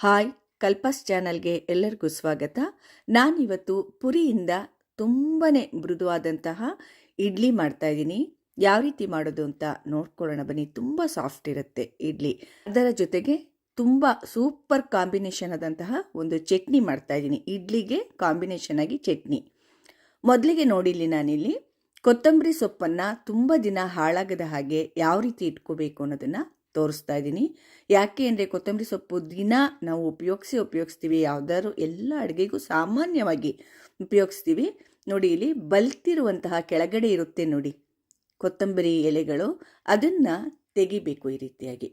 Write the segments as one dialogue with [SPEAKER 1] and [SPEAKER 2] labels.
[SPEAKER 1] Hi, ಕಲ್ಪಸ್ ಚಾನಲ್ಗೆ ಎಲ್ಲರಿಗೂ ಸ್ವಾಗತ. ನಾನಿವತ್ತು ಪುರಿಯಿಂದ ತುಂಬಾ ಮೃದುವಾದಂತಹ ಇಡ್ಲಿ ಮಾಡ್ತಾ ಇದ್ದೀನಿ. ಯಾವ ರೀತಿ ಮಾಡೋದು ಅಂತ ನೋಡ್ಕೊಳ್ಳೋಣ ಬನ್ನಿ. ತುಂಬ ಸಾಫ್ಟ್ ಇರುತ್ತೆ ಇಡ್ಲಿ. ಅದರ ಜೊತೆಗೆ ತುಂಬ ಸೂಪರ್ ಕಾಂಬಿನೇಷನ್ ಆದಂತಹ ಒಂದು ಚಟ್ನಿ ಮಾಡ್ತಾ ಇದ್ದೀನಿ. ಇಡ್ಲಿಗೆ ಕಾಂಬಿನೇಷನ್ ಆಗಿ ಚಟ್ನಿ. ಮೊದಲಿಗೆ ನೋಡಿಲ್ಲಿ ನಾನಿಲ್ಲಿ ಕೊತ್ತಂಬರಿ ಸೊಪ್ಪನ್ನು ತುಂಬ ದಿನ ಹಾಳಾಗದ ಹಾಗೆ ಯಾವ ರೀತಿ ಇಟ್ಕೋಬೇಕು ಅನ್ನೋದನ್ನು ತೋರಿಸ್ತಾ ಇದ್ದೀನಿ. ಯಾಕೆ ಅಂದರೆ ಕೊತ್ತಂಬರಿ ಸೊಪ್ಪು ದಿನ ನಾವು ಉಪಯೋಗಿಸಿ ಉಪಯೋಗಿಸ್ತೀವಿ. ಯಾವುದಾದ್ರು ಎಲ್ಲ ಅಡುಗೆಗೂ ಸಾಮಾನ್ಯವಾಗಿ ಉಪಯೋಗಿಸ್ತೀವಿ. ನೋಡಿ, ಇಲ್ಲಿ ಬಲ್ತಿರುವಂತಹ ಕೆಳಗಡೆ ಇರುತ್ತೆ ನೋಡಿ, ಕೊತ್ತಂಬರಿ ಎಲೆಗಳು. ಅದನ್ನು ತೆಗಿಬೇಕು ಈ ರೀತಿಯಾಗಿ.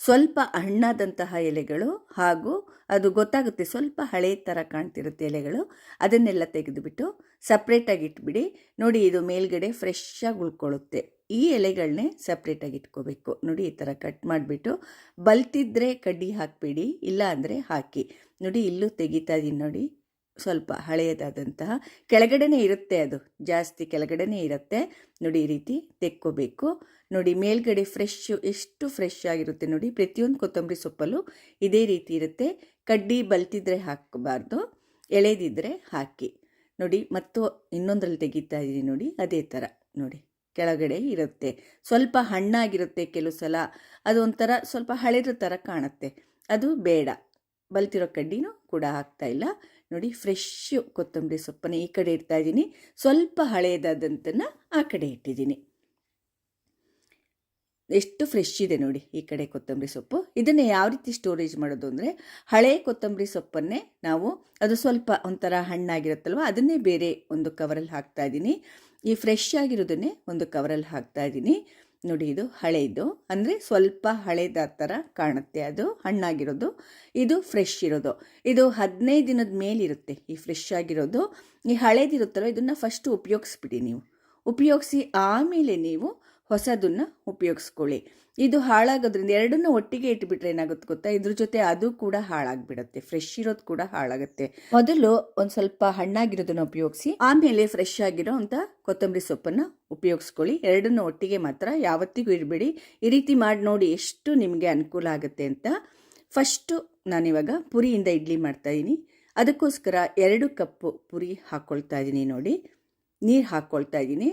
[SPEAKER 1] ಸ್ವಲ್ಪ ಹಣ್ಣಾದಂತಹ ಎಲೆಗಳು ಹಾಗೂ ಅದು ಗೊತ್ತಾಗುತ್ತೆ ಸ್ವಲ್ಪ ಹಳೆ ಥರ ಕಾಣ್ತಿರುತ್ತೆ ಎಲೆಗಳು. ಅದನ್ನೆಲ್ಲ ತೆಗೆದುಬಿಟ್ಟು ಸಪ್ರೇಟಾಗಿ ಇಟ್ಬಿಡಿ. ನೋಡಿ, ಇದು ಮೇಲ್ಗಡೆ ಫ್ರೆಶ್ಶಾಗಿ ಉಳ್ಕೊಳ್ಳುತ್ತೆ. ಈ ಎಲೆಗಳನ್ನೇ ಸಪ್ರೇಟಾಗಿ ಇಟ್ಕೋಬೇಕು. ನೋಡಿ, ಈ ಥರ ಕಟ್ ಮಾಡಿಬಿಟ್ಟು ಬಲ್ತಿದ್ರೆ ಕಡ್ಡಿ ಹಾಕಬೇಡಿ ಇಲ್ಲ ಅಂದರೆ ಹಾಕಿ. ನೋಡಿ, ಇಲ್ಲೂ ತೆಗಿತಾ ಇದ್ದೀನಿ ನೋಡಿ. ಸ್ವಲ್ಪ ಹಳೆಯದಾದಂತಹ ಕೆಳಗಡೆನೇ ಇರುತ್ತೆ ಅದು. ಜಾಸ್ತಿ ಕೆಳಗಡೆನೇ ಇರುತ್ತೆ. ನೋಡಿ ಈ ರೀತಿ ತೆಕ್ಕೋಬೇಕು. ನೋಡಿ ಮೇಲ್ಗಡೆ ಫ್ರೆಶ್ಶು ಎಷ್ಟು ಫ್ರೆಶ್ ಆಗಿರುತ್ತೆ ನೋಡಿ. ಪ್ರತಿಯೊಂದು ಕೊತ್ತಂಬರಿ ಸೊಪ್ಪಲ್ಲೂ ಇದೇ ರೀತಿ ಇರುತ್ತೆ. ಕಡ್ಡಿ ಬಲ್ತಿದ್ರೆ ಹಾಕಬಾರ್ದು. ಎಳೆದಿದ್ರೆ ಹಾಕಿ. ನೋಡಿ ಮತ್ತು ಇನ್ನೊಂದರಲ್ಲಿ ತೆಗಿತಾ ಇದ್ದೀನಿ ನೋಡಿ. ಅದೇ ಥರ ನೋಡಿ. ಕೆಳಗಡೆ ಇರುತ್ತೆ. ಸ್ವಲ್ಪ ಹಣ್ಣಾಗಿರುತ್ತೆ ಕೆಲವು ಸಲ. ಅದು ಒಂಥರ ಸ್ವಲ್ಪ ಹಳೆದ ಥರ ಕಾಣುತ್ತೆ. ಅದು ಬೇಡ. ಬಲ್ತಿರೋ ಕಡ್ಡಿನೂ ಕೂಡ ಹಾಕ್ತಾ ಇಲ್ಲ. ನೋಡಿ ಫ್ರೆಶ್ಶು ಕೊತ್ತಂಬರಿ ಸೊಪ್ಪನ್ನು ಈ ಕಡೆ ಇಡ್ತಾ ಇದ್ದೀನಿ. ಸ್ವಲ್ಪ ಹಳೆಯದಾದಂಥನ್ನು ಆ ಕಡೆ ಇಟ್ಟಿದ್ದೀನಿ. ಎಷ್ಟು ಫ್ರೆಶ್ ಇದೆ ನೋಡಿ ಈ ಕಡೆ ಕೊತ್ತಂಬರಿ ಸೊಪ್ಪು. ಇದನ್ನು ಯಾವ ರೀತಿ ಸ್ಟೋರೇಜ್ ಮಾಡೋದು ಅಂದರೆ ಹಳೆ ಕೊತ್ತಂಬರಿ ಸೊಪ್ಪನ್ನೇ ನಾವು ಅದು ಸ್ವಲ್ಪ ಒಂಥರ ಹಣ್ಣಾಗಿರುತ್ತಲ್ವ ಅದನ್ನೇ ಬೇರೆ ಒಂದು ಕವರಲ್ಲಿ ಹಾಕ್ತಾ ಇದ್ದೀನಿ. ಈ ಫ್ರೆಶ್ ಆಗಿರೋದನ್ನೇ ಒಂದು ಕವರಲ್ಲಿ ಹಾಕ್ತಾ ಇದ್ದೀನಿ. ನೋಡಿ ಇದು ಹಳೆಯದು ಅಂದರೆ ಸ್ವಲ್ಪ ಹಳೇದ ಥರ ಕಾಣುತ್ತೆ ಅದು. ಹಣ್ಣಾಗಿರೋದು. ಇದು ಫ್ರೆಶ್ ಇರೋದು. ಇದು ಹದಿನೈದು ದಿನದ ಮೇಲಿರುತ್ತೆ ಈ ಫ್ರೆಶ್ ಆಗಿರೋದು. ಈ ಹಳೇದಿರುತ್ತಲ್ಲ, ಇದನ್ನು ಫಸ್ಟು ಉಪಯೋಗಿಸ್ಬಿಡಿ ನೀವು. ಉಪಯೋಗಿಸಿ ಆಮೇಲೆ ನೀವು ಹೊಸದನ್ನು ಉಪಯೋಗಿಸ್ಕೊಳ್ಳಿ. ಇದು ಹಾಳಾಗೋದ್ರಿಂದ ಎರಡನ್ನೂ ಒಟ್ಟಿಗೆ ಇಟ್ಬಿಟ್ರೆ ಏನಾಗುತ್ತೆ ಗೊತ್ತಾ? ಇದ್ರ ಜೊತೆ ಅದು ಕೂಡ ಹಾಳಾಗ್ಬಿಡುತ್ತೆ. ಫ್ರೆಶ್ ಇರೋದು ಕೂಡ ಹಾಳಾಗುತ್ತೆ. ಮೊದಲು ಒಂದು ಸ್ವಲ್ಪ ಹಣ್ಣಾಗಿರೋದನ್ನ ಉಪಯೋಗಿಸಿ, ಆಮೇಲೆ ಫ್ರೆಶ್ ಆಗಿರೋ ಅಂತ ಕೊತ್ತಂಬರಿ ಸೊಪ್ಪನ್ನು ಉಪಯೋಗಿಸ್ಕೊಳ್ಳಿ. ಎರಡನ್ನೂ ಒಟ್ಟಿಗೆ ಮಾತ್ರ ಯಾವತ್ತಿಗೂ ಇರಬೇಡಿ ಈ ರೀತಿ ಮಾಡಿ ನೋಡಿ ಎಷ್ಟು ನಿಮಗೆ ಅನುಕೂಲ ಆಗುತ್ತೆ ಅಂತ. ಫಸ್ಟು ನಾನಿವಾಗ ಪುರಿಯಿಂದ ಇಡ್ಲಿ ಮಾಡ್ತಾ ಇದ್ದೀನಿ ಅದಕ್ಕೋಸ್ಕರ ಎರಡು ಕಪ್ಪು ಪುರಿ ಹಾಕ್ಕೊಳ್ತಾ ಇದ್ದೀನಿ ನೋಡಿ. ನೀರು ಹಾಕ್ಕೊಳ್ತಾ ಇದ್ದೀನಿ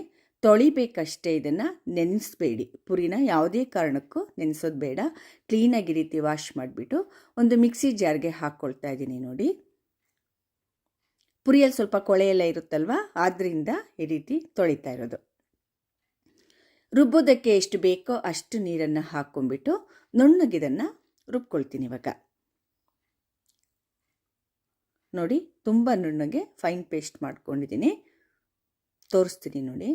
[SPEAKER 1] ತೊಳಿಬೇಕಷ್ಟೇ ಇದನ್ನು ನೆನೆಸ್ಬೇಡಿ. ಪುರಿನ ಯಾವುದೇ ಕಾರಣಕ್ಕೂ ನೆನೆಸೋದು ಬೇಡ. ಕ್ಲೀನಾಗಿ ರೀತಿ ವಾಶ್ ಮಾಡಿಬಿಟ್ಟು ಒಂದು ಮಿಕ್ಸಿ ಜಾರ್ಗೆ ಹಾಕ್ಕೊಳ್ತಾ ಇದ್ದೀನಿ ನೋಡಿ. ಪುರಿಯಲ್ಲಿ ಸ್ವಲ್ಪ ಕೊಳೆ ಎಲ್ಲ ಇರುತ್ತಲ್ವ? ಆದ್ದರಿಂದ ಈ ರೀತಿ ತೊಳಿತಾ ಇರೋದು. ರುಬ್ಬೋದಕ್ಕೆ ಎಷ್ಟು ಬೇಕೋ ಅಷ್ಟು ನೀರನ್ನು ಹಾಕ್ಕೊಂಡ್ಬಿಟ್ಟು ನುಣ್ಣಗಿದನ್ನು ರುಬ್ಕೊಳ್ತೀನಿ ಇವಾಗ. ನೋಡಿ, ತುಂಬ ನುಣ್ಣಗೆ ಫೈನ್ ಪೇಸ್ಟ್ ಮಾಡ್ಕೊಂಡಿದ್ದೀನಿ. ತೋರಿಸ್ತೀನಿ ನೋಡಿ.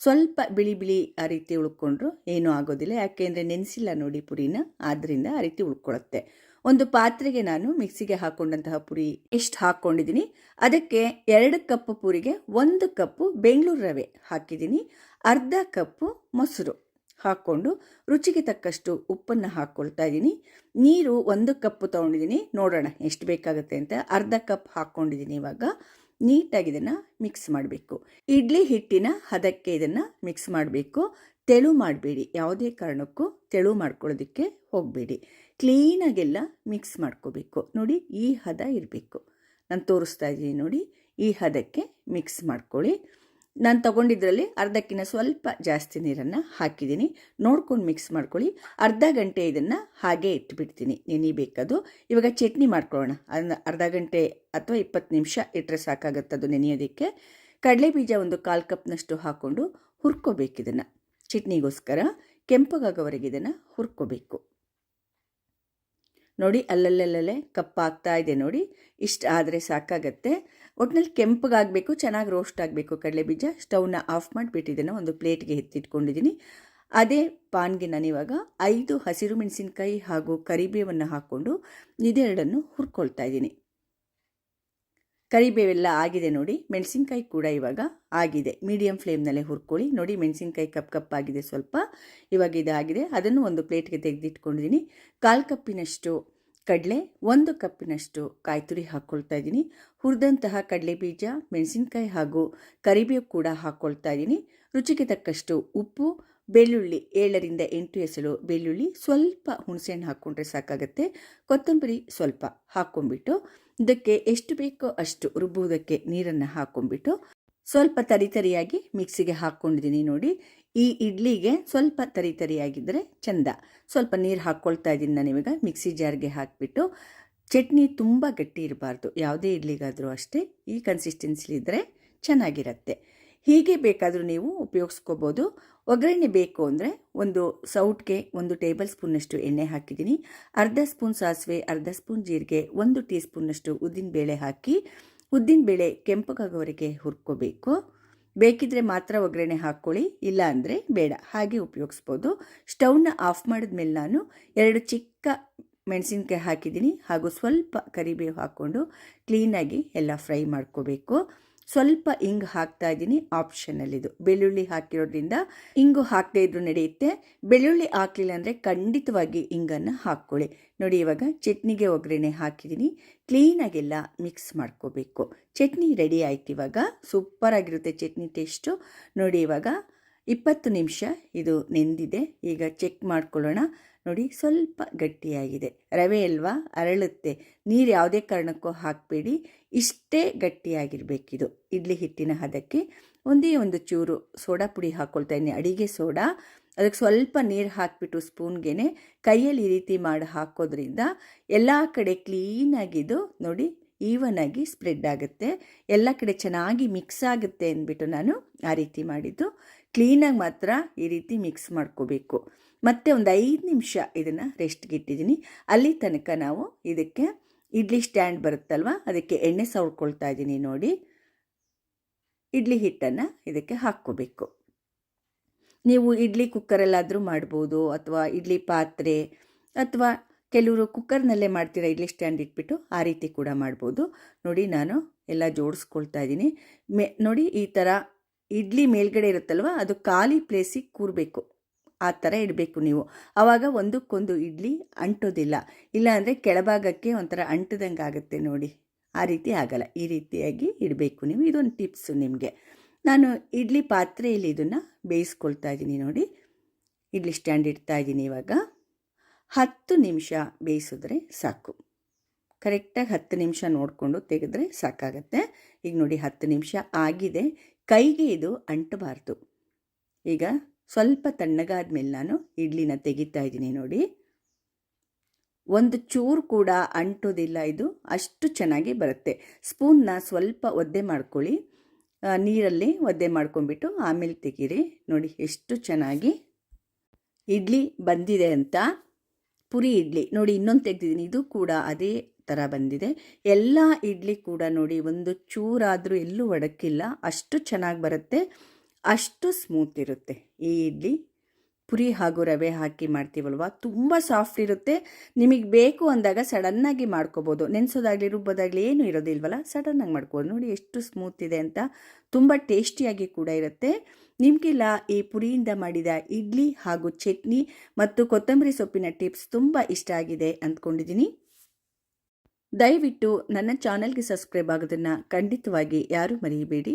[SPEAKER 1] ಸ್ವಲ್ಪ ಬಿಳಿ ಬಿಳಿ ಆ ರೀತಿ ಉಳ್ಕೊಂಡ್ರು ಏನೂ ಆಗೋದಿಲ್ಲ. ಯಾಕೆಂದರೆ ನೆನೆಸಿಲ್ಲ ನೋಡಿ ಪುರಿನ ಆದ್ದರಿಂದ ಆ ರೀತಿ ಉಳ್ಕೊಳ್ಳುತ್ತೆ ಒಂದು ಪಾತ್ರೆಗೆ ನಾನು ಮಿಕ್ಸಿಗೆ ಹಾಕೊಂಡಂತಹ ಪುರಿ ಎಷ್ಟು ಹಾಕ್ಕೊಂಡಿದ್ದೀನಿ ಅದಕ್ಕೆ ಎರಡು ಕಪ್ಪು ಪುರಿಗೆ ಒಂದು ಕಪ್ಪು ಬೆಂಗಳೂರು ರವೆ ಹಾಕಿದ್ದೀನಿ. ಅರ್ಧ ಕಪ್ಪು ಮೊಸರು ಹಾಕ್ಕೊಂಡು ರುಚಿಗೆ ತಕ್ಕಷ್ಟು ಉಪ್ಪನ್ನು ಹಾಕ್ಕೊಳ್ತಾ ಇದ್ದೀನಿ. ನೀರು ಒಂದು ಕಪ್ಪು ತೊಗೊಂಡಿದ್ದೀನಿ. ನೋಡೋಣ ಎಷ್ಟು ಬೇಕಾಗುತ್ತೆ ಅಂತ. ಅರ್ಧ ಕಪ್ ಹಾಕ್ಕೊಂಡಿದ್ದೀನಿ ಇವಾಗ. ನೀಟಾಗಿ ಇದನ್ನು ಮಿಕ್ಸ್ ಮಾಡಬೇಕು. ಇಡ್ಲಿ ಹಿಟ್ಟಿನ ಹದಕ್ಕೆ ಇದನ್ನು ಮಿಕ್ಸ್ ಮಾಡಬೇಕು. ತೆಳು ಮಾಡಬೇಡಿ. ಯಾವುದೇ ಕಾರಣಕ್ಕೂ ತೆಳು ಮಾಡ್ಕೊಳ್ಳೋದಕ್ಕೆ ಹೋಗಬೇಡಿ. ಕ್ಲೀನಾಗೆಲ್ಲ ಮಿಕ್ಸ್ ಮಾಡ್ಕೋಬೇಕು. ನೋಡಿ ಈ ಹದ ಇರಬೇಕು. ನಾನು ತೋರಿಸ್ತಾ ಇದ್ದೀನಿ ನೋಡಿ. ಈ ಹದಕ್ಕೆ ಮಿಕ್ಸ್ ಮಾಡ್ಕೊಳ್ಳಿ. ನಾನು ತಗೊಂಡಿದ್ರಲ್ಲಿ ಅರ್ಧಕ್ಕಿಂತ ಸ್ವಲ್ಪ ಜಾಸ್ತಿ ನೀರನ್ನು ಹಾಕಿದ್ದೀನಿ. ನೋಡ್ಕೊಂಡು ಮಿಕ್ಸ್ ಮಾಡ್ಕೊಳ್ಳಿ. ಅರ್ಧ ಗಂಟೆ ಇದನ್ನು ಹಾಗೆ ಇಟ್ಬಿಡ್ತೀನಿ. ನೆನಿಬೇಕದು ಇವಾಗ ಚಟ್ನಿ ಮಾಡ್ಕೊಳ್ಳೋಣ. ಅದನ್ನು ಅರ್ಧ ಗಂಟೆ ಅಥವಾ ಇಪ್ಪತ್ತು ನಿಮಿಷ ಇಟ್ಟರೆ ಅದು ನೆನೆಯೋದಕ್ಕೆ. ಕಡಲೆ ಬೀಜ ಒಂದು ಕಾಲು ಕಪ್ನಷ್ಟು ಹಾಕ್ಕೊಂಡು ಹುರ್ಕೋಬೇಕು ಇದನ್ನು. ಚಟ್ನಿಗೋಸ್ಕರ. ಕೆಂಪಗಾಗೋವರೆಗೆ ಇದನ್ನು ಹುರ್ಕೋಬೇಕು. ನೋಡಿ ಅಲ್ಲಲ್ಲಲ್ಲೇ ಕಪ್ಪಾಗ್ತಾ ಇದೆ ನೋಡಿ. ಇಷ್ಟು ಆದರೆ ಸಾಕಾಗತ್ತೆ. ಒಟ್ಟಿನಲ್ಲಿ ಕೆಂಪಗಾಗಬೇಕು, ಚೆನ್ನಾಗಿ ರೋಸ್ಟ್ ಆಗಬೇಕು ಕಡಲೆ ಬೀಜ. ಸ್ಟವ್ನ ಆಫ್ ಮಾಡಿಬಿಟ್ಟಿದ್ದೇನೆ ಒಂದು ಪ್ಲೇಟ್ಗೆ ಎತ್ತಿಟ್ಕೊಂಡಿದ್ದೀನಿ ಅದೇ ಪಾನ್ಗೆ ನಾನಿವಾಗ ಐದು ಹಸಿರು ಮೆಣಸಿನ್ಕಾಯಿ ಹಾಗೂ ಕರಿಬೇವನ್ನು ಹಾಕ್ಕೊಂಡು ಇದೆರಡನ್ನು ಹುರ್ಕೊಳ್ತಾ ಇದ್ದೀನಿ. ಕರಿಬೇವೆಲ್ಲ ಆಗಿದೆ ನೋಡಿ. ಮೆಣಸಿನ್ಕಾಯಿ ಕೂಡ ಇವಾಗ ಆಗಿದೆ. ಮೀಡಿಯಂ ಫ್ಲೇಮ್ನಲ್ಲೇ ಹುರ್ಕೊಳ್ಳಿ. ನೋಡಿ ಮೆಣಸಿನ್ಕಾಯಿ ಕಪ್ ಕಪ್ ಆಗಿದೆ ಸ್ವಲ್ಪ. ಇವಾಗ ಇದಾಗಿದೆ. ಅದನ್ನು ಒಂದು ಪ್ಲೇಟ್ಗೆ ತೆಗೆದಿಟ್ಕೊಂಡಿದ್ದೀನಿ. ಕಾಲು ಕಪ್ಪಿನಷ್ಟು ಕಡಲೆ, ಒಂದು ಕಪ್ಪಿನಷ್ಟು ಕಾಯಿ ತುರಿ ಹಾಕ್ಕೊಳ್ತಾ ಇದ್ದೀನಿ. ಹುರಿದಂತಹ ಕಡಲೆ ಬೀಜ ಮೆಣಸಿನ್ಕಾಯಿ ಹಾಗೂ ಕರಿಬೇವು ಕೂಡ ಹಾಕ್ಕೊಳ್ತಾ ಇದ್ದೀನಿ. ರುಚಿಗೆ ತಕ್ಕಷ್ಟು ಉಪ್ಪು, ಬೆಳ್ಳುಳ್ಳಿ ಏಳರಿಂದ ಎಂಟು ಎಸಳು ಬೆಳ್ಳುಳ್ಳಿ. ಸ್ವಲ್ಪ ಹುಣಸೆಹಣ್ಣು ಹಾಕ್ಕೊಂಡ್ರೆ ಸಾಕಾಗುತ್ತೆ. ಕೊತ್ತಂಬರಿ ಸ್ವಲ್ಪ ಹಾಕ್ಕೊಂಬಿಟ್ಟು ಇದಕ್ಕೆ ಎಷ್ಟು ಬೇಕೋ ಅಷ್ಟು ರುಬ್ಬುವುದಕ್ಕೆ ನೀರನ್ನು ಹಾಕೊಂಡ್ಬಿಟ್ಟು ಸ್ವಲ್ಪ ತರಿ ತರಿಯಾಗಿ ಮಿಕ್ಸಿಗೆ ಹಾಕ್ಕೊಂಡಿದ್ದೀನಿ ನೋಡಿ. ಈ ಇಡ್ಲಿಗೆ ಸ್ವಲ್ಪ ತರಿ ತರಿಯಾಗಿದ್ದರೆ ಚಂದ. ಸ್ವಲ್ಪ ನೀರು ಹಾಕ್ಕೊಳ್ತಾ ಇದ್ದೀನಿ ನಾನು ಇವಾಗ, ಮಿಕ್ಸಿ ಜಾರ್ಗೆ ಹಾಕಿಬಿಟ್ಟು. ಚಟ್ನಿ ತುಂಬ ಗಟ್ಟಿ ಇರಬಾರ್ದು, ಯಾವುದೇ ಇಡ್ಲಿಗಾದರೂ ಅಷ್ಟೇ. ಈ ಕನ್ಸಿಸ್ಟೆನ್ಸಿಲಿದ್ದರೆ ಚೆನ್ನಾಗಿರುತ್ತೆ. ಹೀಗೆ ಬೇಕಾದರೂ ನೀವು ಉಪಯೋಗಿಸ್ಕೋಬೋದು. ಒಗ್ಗರಣೆ ಬೇಕು ಅಂದರೆ ಒಂದು ಸೌಟ್ಗೆ ಒಂದು ಟೇಬಲ್ ಸ್ಪೂನ್ನಷ್ಟು ಎಣ್ಣೆ ಹಾಕಿದ್ದೀನಿ. ಅರ್ಧ ಸ್ಪೂನ್ ಸಾಸಿವೆ, ಅರ್ಧ ಸ್ಪೂನ್ ಜೀರಿಗೆ, ಒಂದು ಟೀ ಸ್ಪೂನ್ನಷ್ಟು ಉದ್ದಿನಬೇಳೆ ಹಾಕಿ ಉದ್ದಿನಬೇಳೆ ಕೆಂಪಗಾಗೋವರೆಗೆ ಹುರ್ಕೋಬೇಕು. ಬೇಕಿದ್ರೆ ಮಾತ್ರ ಒಗ್ಗರಣೆ ಹಾಕ್ಕೊಳ್ಳಿ, ಇಲ್ಲ ಅಂದರೆ ಬೇಡ. ಹಾಗೆ ಉಪಯೋಗಿಸ್ಬೋದು. ಸ್ಟೌವ್ನ ಆಫ್ ಮಾಡಿದ್ಮೇಲೆ ನಾನು ಎರಡು ಚಿಕ್ಕ ಮೆಣಸಿನ್ಕಾಯಿ ಹಾಕಿದ್ದೀನಿ. ಹಾಗೂ ಸ್ವಲ್ಪ ಕರಿಬೇವು ಹಾಕ್ಕೊಂಡು ಕ್ಲೀನಾಗಿ ಎಲ್ಲ ಫ್ರೈ ಮಾಡ್ಕೋಬೇಕು. ಸ್ವಲ್ಪ ಇಂಗು ಹಾಕ್ತಾ ಇದ್ದೀನಿ. ಆಪ್ಷನಲ್ಲಿದು ಬೆಳ್ಳುಳ್ಳಿ ಹಾಕಿರೋದ್ರಿಂದ ಇಂಗು ಹಾಕದೇ ಇದ್ರೂ ನಡೆಯುತ್ತೆ. ಬೆಳ್ಳುಳ್ಳಿ ಹಾಕಲಿಲ್ಲ ಅಂದರೆ ಖಂಡಿತವಾಗಿ ಇಂಗನ್ನು ಹಾಕ್ಕೊಳ್ಳಿ. ನೋಡಿ, ಇವಾಗ ಚಟ್ನಿಗೆ ಒಗ್ಗರಣೆ ಹಾಕಿದ್ದೀನಿ. ಕ್ಲೀನಾಗೆಲ್ಲ ಮಿಕ್ಸ್ ಮಾಡ್ಕೋಬೇಕು. ಚಟ್ನಿ ರೆಡಿ ಆಯ್ತು ಇವಾಗ. ಸೂಪರಾಗಿರುತ್ತೆ ಚಟ್ನಿ ಟೇಸ್ಟು ನೋಡಿ, ಇವಾಗ ಇಪ್ಪತ್ತು ನಿಮಿಷ ಇದು ನೆಂದಿದೆ. ಈಗ ಚೆಕ್ ಮಾಡ್ಕೊಳ್ಳೋಣ. ನೋಡಿ ಸ್ವಲ್ಪ ಗಟ್ಟಿಯಾಗಿದೆ. ರವೆ ಅಲ್ವಾ? ಅರಳುತ್ತೆ. ನೀರು ಯಾವುದೇ ಕಾರಣಕ್ಕೂ ಹಾಕಬೇಡಿ. ಇಷ್ಟೇ ಗಟ್ಟಿಯಾಗಿರಬೇಕಿದು. ಇಡ್ಲಿ ಹಿಟ್ಟಿನ ಹದಕ್ಕೆ ಒಂದೇ ಒಂದು ಚೂರು ಸೋಡಾ ಪುಡಿ ಹಾಕ್ಕೊಳ್ತಾ ಇದ್ದೀನಿ. ಅಡಿಗೆ ಸೋಡಾ. ಅದಕ್ಕೆ ಸ್ವಲ್ಪ ನೀರು ಹಾಕಿಬಿಟ್ಟು ಸ್ಪೂನ್ಗೆ ಕೈಯಲ್ಲಿ ಈ ರೀತಿ ಮಾಡಿ ಹಾಕೋದ್ರಿಂದ ಎಲ್ಲ ಕಡೆ ಕ್ಲೀನಾಗಿದ್ದು ನೋಡಿ ಈವನ್ ಆಗಿ ಸ್ಪ್ರೆಡ್ ಆಗುತ್ತೆ. ಎಲ್ಲ ಕಡೆ ಚೆನ್ನಾಗಿ ಮಿಕ್ಸ್ ಆಗುತ್ತೆ ಅಂದ್ಬಿಟ್ಟು ನಾನು ಆ ರೀತಿ ಮಾಡಿದ್ದು. ಕ್ಲೀನಾಗಿ ಮಾತ್ರ ಈ ರೀತಿ ಮಿಕ್ಸ್ ಮಾಡ್ಕೋಬೇಕು. ಮತ್ತು ಒಂದು ಐದು ನಿಮಿಷ ಇದನ್ನು ರೆಸ್ಟ್ಗೆ ಇಟ್ಟಿದ್ದೀನಿ. ಅಲ್ಲಿ ತನಕ ನಾವು ಇದಕ್ಕೆ ಇಡ್ಲಿ ಸ್ಟ್ಯಾಂಡ್ ಬರುತ್ತಲ್ವ? ಅದಕ್ಕೆ ಎಣ್ಣೆ ಸವರ್ಕೊಳ್ತಾ ಇದ್ದೀನಿ ನೋಡಿ. ಇಡ್ಲಿ ಹಿಟ್ಟನ್ನು ಇದಕ್ಕೆ ಹಾಕ್ಕೋಬೇಕು. ನೀವು ಇಡ್ಲಿ ಕುಕ್ಕರಲ್ಲಾದರೂ ಮಾಡ್ಬೋದು, ಅಥವಾ ಇಡ್ಲಿ ಪಾತ್ರೆ, ಅಥವಾ ಕೆಲವರು ಕುಕ್ಕರ್ನಲ್ಲೇ ಮಾಡ್ತೀರಾ ಇಡ್ಲಿ ಸ್ಟ್ಯಾಂಡ್ ಇಟ್ಬಿಟ್ಟು ಆ ರೀತಿ ಕೂಡ ಮಾಡ್ಬೋದು. ನೋಡಿ ನಾನು ಎಲ್ಲ ಜೋಡಿಸ್ಕೊಳ್ತಾ ಇದ್ದೀನಿ. ಮೇ, ನೋಡಿ ಈ ಥರ ಇಡ್ಲಿ ಮೇಲ್ಗಡೆ ಇರುತ್ತಲ್ವ, ಅದು ಖಾಲಿ ಪ್ಲೇಸಿಗೆ ಕೂರಬೇಕು. ಆ ಥರ ಇಡಬೇಕು ನೀವು. ಆವಾಗ ಒಂದಕ್ಕೊಂದು ಇಡ್ಲಿ ಅಂಟೋದಿಲ್ಲ. ಇಲ್ಲಾಂದರೆ ಕೆಳಭಾಗಕ್ಕೆ ಒಂಥರ ಅಂಟದಂಗೆ ಆಗುತ್ತೆ ನೋಡಿ. ಆ ರೀತಿ ಆಗಲ್ಲ. ಈ ರೀತಿಯಾಗಿ ಇಡಬೇಕು ನೀವು. ಇದೊಂದು ಟಿಪ್ಸು ನಿಮಗೆ. ನಾನು ಇಡ್ಲಿ ಪಾತ್ರೆಯಲ್ಲಿ ಇದನ್ನು ಬೇಯಿಸ್ಕೊಳ್ತಾ ಇದ್ದೀನಿ ನೋಡಿ. ಇಡ್ಲಿ ಸ್ಟ್ಯಾಂಡ್ ಇಡ್ತಾ ಇದ್ದೀನಿ ಇವಾಗ. ಹತ್ತು ನಿಮಿಷ ಬೇಯಿಸಿದ್ರೆ ಸಾಕು. ಕರೆಕ್ಟಾಗಿ ಹತ್ತು ನಿಮಿಷ ನೋಡಿಕೊಂಡು ತೆಗೆದ್ರೆ ಸಾಕಾಗತ್ತೆ. ಈಗ ನೋಡಿ ಹತ್ತು ನಿಮಿಷ ಆಗಿದೆ. ಕೈಗೆ ಇದು ಅಂಟಬಾರ್ದು. ಈಗ ಸ್ವಲ್ಪ ತಣ್ಣಗಾದ ಮೇಲೆ ನಾನು ಇಡ್ಲಿನ ತೆಗಿತಾ ಇದ್ದೀನಿ ನೋಡಿ. ಒಂದು ಚೂರು ಕೂಡ ಅಂಟೋದಿಲ್ಲ ಇದು. ಅಷ್ಟು ಚೆನ್ನಾಗಿ ಬರುತ್ತೆ. ಸ್ಪೂನ್ನ ಸ್ವಲ್ಪ ಒದ್ದೆ ಮಾಡ್ಕೊಳ್ಳಿ. ನೀರಲ್ಲಿ ಒದ್ದೆ ಮಾಡ್ಕೊಂಡ್ಬಿಟ್ಟು ಆಮೇಲೆ ತೆಗೀರಿ. ನೋಡಿ ಎಷ್ಟು ಚೆನ್ನಾಗಿ ಇಡ್ಲಿ ಬಂದಿದೆ ಅಂತ. ಪುರಿ ಇಡ್ಲಿ. ನೋಡಿ, ಇನ್ನೊಂದು ತೆಗೆದಿದ್ದೀನಿ. ಇದು ಕೂಡ ಅದೇ ಥರ ಬಂದಿದೆ. ಎಲ್ಲ ಇಡ್ಲಿ ಕೂಡ ನೋಡಿ, ಒಂದು ಚೂರಾದರೂ ಎಲ್ಲೂ ಒಡಕಿಲ್ಲ ಅಷ್ಟು ಚೆನ್ನಾಗಿ ಬರುತ್ತೆ. ಅಷ್ಟು ಸ್ಮೂತ್ ಇರುತ್ತೆ ಈ ಇಡ್ಲಿ. ಪುರಿ ಹಾಗೂ ರವೆ ಹಾಕಿ ಮಾಡ್ತೀವಲ್ವ? ತುಂಬ ಸಾಫ್ಟ್ ಇರುತ್ತೆ. ನಿಮಗೆ ಬೇಕು ಅಂದಾಗ ಸಡನ್ನಾಗಿ ಮಾಡ್ಕೋಬೋದು. ನೆನೆಸೋದಾಗಲಿ, ರುಬ್ಬೋದಾಗಲಿ ಏನು ಇರೋದಿಲ್ವಲ್ಲ? ಸಡನ್ನಾಗಿ ಮಾಡ್ಕೋಬೋದು ನೋಡಿ ಎಷ್ಟು ಸ್ಮೂತ್ ಇದೆ ಅಂತ. ತುಂಬ ಟೇಸ್ಟಿಯಾಗಿ ಕೂಡ ಇರುತ್ತೆ. ನಿಮಗೆಲ್ಲ ಈ ಪುರಿಯಿಂದ ಮಾಡಿದ ಇಡ್ಲಿ ಹಾಗೂ ಚಟ್ನಿ ಮತ್ತು ಕೊತ್ತಂಬರಿ ಸೊಪ್ಪಿನ ಟಿಪ್ಸ್ ತುಂಬ ಇಷ್ಟ ಆಗಿದೆ ಅಂದ್ಕೊಂಡಿದ್ದೀನಿ. ದಯವಿಟ್ಟು ನನ್ನ ಚಾನಲ್ಗೆ ಸಬ್ಸ್ಕ್ರೈಬ್ ಆಗೋದನ್ನು ಖಂಡಿತವಾಗಿ ಯಾರೂ ಮರೆಯಬೇಡಿ